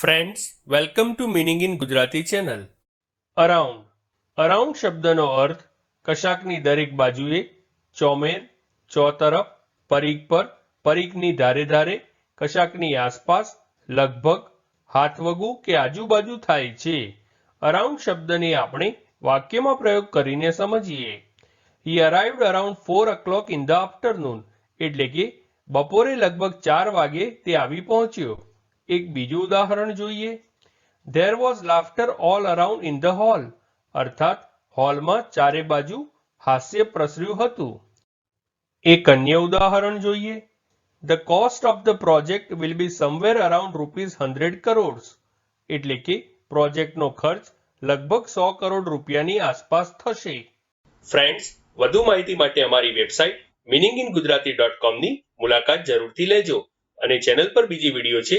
Friends welcome to meaning in Gujarati channel around around શબ્દનો અર્થ કશાકની દરેક બાજુએ, ચોમેર, ચોતરફ, પરીખ પર, પરીખની ધારે ધારે, કશાકની આસપાસ, લગભગ, હાથવગું કે આજુબાજુ થાય છે. અરાઉન્ડ શબ્દને આપણે વાક્યમાં પ્રયોગ કરીને સમજીએ. He arrived around four o'clock in the afternoon એટલે કે બપોરે લગભગ ચાર વાગે તે આવી પહોંચ્યો. એક બીજું ઉદાહરણ જોઈએ. There was laughter all around in the hall અર્થાત હોલમાં ચારે બાજુ હાસ્ય પ્રસર્યું હતું. એક અન્ય ઉદાહરણ જોઈએ. The cost of the project will be somewhere around rupees hundred crores એટલે કે, પ્રોજેક્ટનો ખર્ચ લગભગ સો કરોડ રૂપિયાની આસપાસ થશે. ફ્રેન્ડ્સ વધુ માહિતી માટે અમારી website meaning in Gujarati dot કોમની મુલાકાત જરૂરથી લેજો અને ચેનલ પર બીજી વીડિયો છે